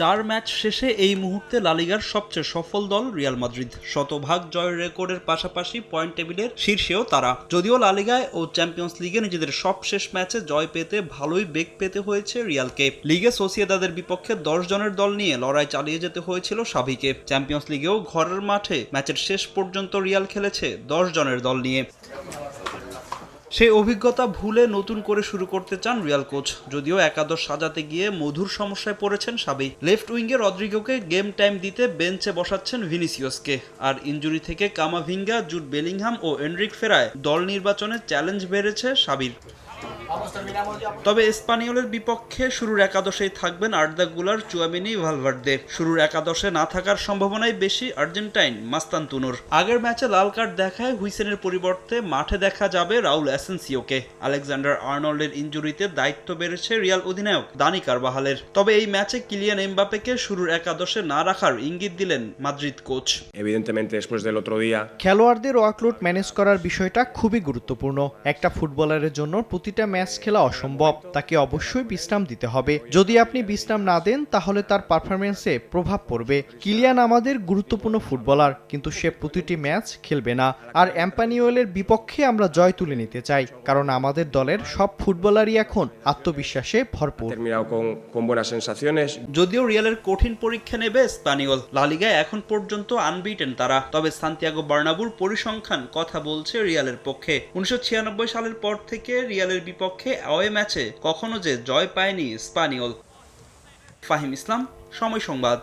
চার ম্যাচ শেষে এই মুহূর্তে লালিগার সবচেয়ে সফল দল রিয়াল মাদ্রিদ। শতভাগ জয়ের রেকর্ডের পাশাপাশি পয়েন্ট টেবিলের শীর্ষেও তারা। যদিও লালিগায় ও চ্যাম্পিয়ন্স লিগে নিজেদের সবশেষ ম্যাচে জয় পেতে ভালোই বেগ পেতে হয়েছে রিয়ালকে। লিগে সোসিয়েদাদের বিপক্ষে দশ জনের দল নিয়ে লড়াই চালিয়ে যেতে হয়েছিল সাবিকে চ্যাম্পিয়ন্স লিগেও ঘরের মাঠে ম্যাচের শেষ পর্যন্ত রিয়াল খেলেছে দশ জনের দল নিয়ে। সেই অভিজ্ঞতা ভুলে নতুন করে শুরু করতে চান রিয়াল কোচ। যদিও একাদশ সাজাতে গিয়ে মধুর সমস্যায় পড়েছেন সাবি লেফট উইঙ্গে রদ্রিগোকে গেম টাইম দিতে বেঞ্চে বসাচ্ছেন ভিনিসিয়াসকে। আর ইঞ্জুরি থেকে কামাভিঙ্গা, জুট বেলিংহাম ও এনরিক ফেরায় দল নির্বাচনে চ্যালেঞ্জ বেড়েছে সাবির। তবে স্পানিওলের বিপক্ষে শুরুর একাদশেই থাকবেন আর্দা গুলার চুয়ামিনি ভালভার্দে। শুরুর একাদশে না থাকার সম্ভাবনাই বেশি আর্জেন্টাইন মাস্তান্তুনোর। আগের ম্যাচে লাল কার্ড দেখায় হুইসেনের পরিবর্তে মাঠে দেখা যাবে রাউল অ্যাসেন্সিওকে। আলেকজান্ডার আর্নল্ডের ইঞ্জুরিতে দায়িত্ব বেড়েছে রিয়াল অধিনায়ক দানি কারবাহালের। তবে এই ম্যাচে কিলিয়ান এমবাপেকে শুরুর একাদশে না রাখার ইঙ্গিত দিলেন Madrid coach. Evidentemente, después del খেলোয়াড়দের ওয়ার্কলোড ম্যানেজ করার বিষয়টা খুবই গুরুত্বপূর্ণ। একটা ফুটবলারের জন্য প্রতিটা ম্যাচ খেলা অসম্ভব তাকে অবশ্যই বিশ্রাম দিতে হবে। যদি আপনি বিশ্রাম না দেন তাহলে তার পারফরমেন্সে প্রভাব পড়বে। কিলিয়ান আমাদের গুরুত্বপূর্ণ ফুটবলার কিন্তু সে প্রতিটি ম্যাচ খেলবে না। আর অ্যাম্পানিওয়েলের বিপক্ষে আমরা জয় তুলে নিতে চাই কারণ আমাদের দলের সব ফুটবলারই এখন আত্মবিশ্বাসে ভরপুর. যদিও রিয়ালের কঠিন পরীক্ষা নেবে স্পানিওল লালিগায় এখন পর্যন্ত আনবিটেন তারা। তবে সান্তিয়াগো বার্নাবুর পরিসংখ্যান কথা বলছে রিয়ালের পক্ষে। উনিশশো ছিয়ানব্বই সালের পর থেকে রিয়ালের বিপক্ষে অয়ে ম্যাচে কখনো যে জয় পায়নি স্পানিওল ফাহিম ইসলাম সময় সংবাদ।